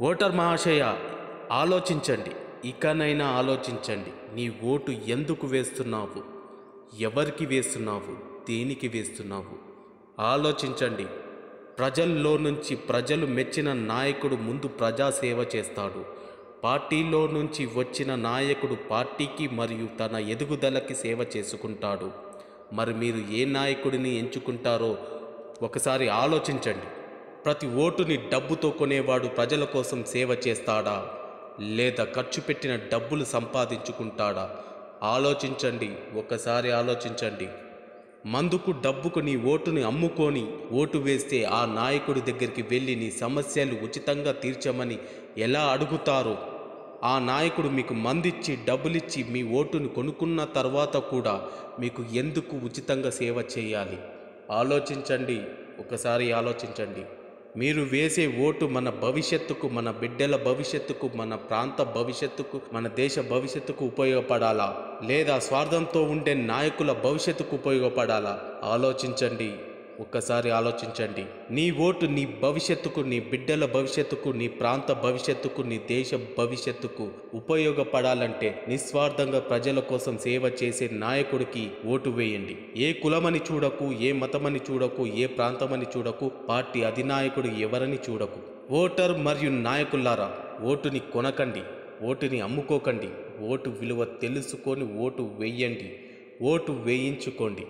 Voter మహాశయ ఆలోచించండి. ఇకనైనా ఆలోచించండి. నీ ఓటు ఎందుకు వేస్తున్నావు? ఎవరికి వేస్తున్నావు? దేనికి వేస్తున్నావు? ఆలోచించండి. ప్రజల్లో నుంచి ప్రజలు మెచ్చిన నాయకుడు ముందు ప్రజాసేవ చేస్తాడు. పార్టీలో నుంచి వచ్చిన నాయకుడు పార్టీకి మరియు తన ఎదుగుదలకి సేవ చేసుకుంటాడు. మరి మీరు ఏ నాయకుడిని ఎంచుకుంటారో ఒకసారి ఆలోచించండి. ప్రతి ఓటుని డబ్బుతో కొనేవాడు ప్రజల కోసం సేవ చేస్తాడా? లేదా ఖర్చు పెట్టిన డబ్బులు సంపాదించుకుంటాడా? ఆలోచించండి ఒకసారి ఆలోచించండి. మందుకు డబ్బుకు నీ ఓటుని అమ్ముకొని ఓటు వేస్తే ఆ నాయకుడి దగ్గరికి వెళ్ళి నీ సమస్యలు ఉచితంగా తీర్చమని ఎలా అడుగుతారో? ఆ నాయకుడు మీకు మందిచ్చి డబ్బులిచ్చి మీ ఓటును కొనుక్కున్న తర్వాత కూడా మీకు ఎందుకు ఉచితంగా సేవ చేయాలి? ఆలోచించండి ఒకసారి ఆలోచించండి. మీరు వేసే ఓటు మన భవిష్యత్తుకు మన బిడ్డల భవిష్యత్తుకు మన ప్రాంత భవిష్యత్తుకు మన దేశ భవిష్యత్తుకు ఉపయోగపడాలా? లేదా స్వార్థంతో ఉండే నాయకుల భవిష్యత్తుకు ఉపయోగపడాలా? ఆలోచించండి. ఒక్కసారి ఆలోచించండి. నీ ఓటు నీ భవిష్యత్తుకు నీ బిడ్డల భవిష్యత్తుకు నీ ప్రాంత భవిష్యత్తుకు నీ దేశ భవిష్యత్తుకు ఉపయోగపడాలంటే నిస్వార్థంగా ప్రజల కోసం సేవ చేసే నాయకుడికి ఓటు వేయండి. ఏ కులమని చూడకు ఏ మతమని చూడకు ఏ ప్రాంతమని చూడకు పార్టీ అధినాయకుడు ఎవరని చూడకు. ఓటర్ మరియు నాయకులారా ఓటుని కొనకండి ఓటుని అమ్ముకోకండి ఓటు విలువ తెలుసుకొని ఓటు వేయండి ఓటు వేయించుకోండి.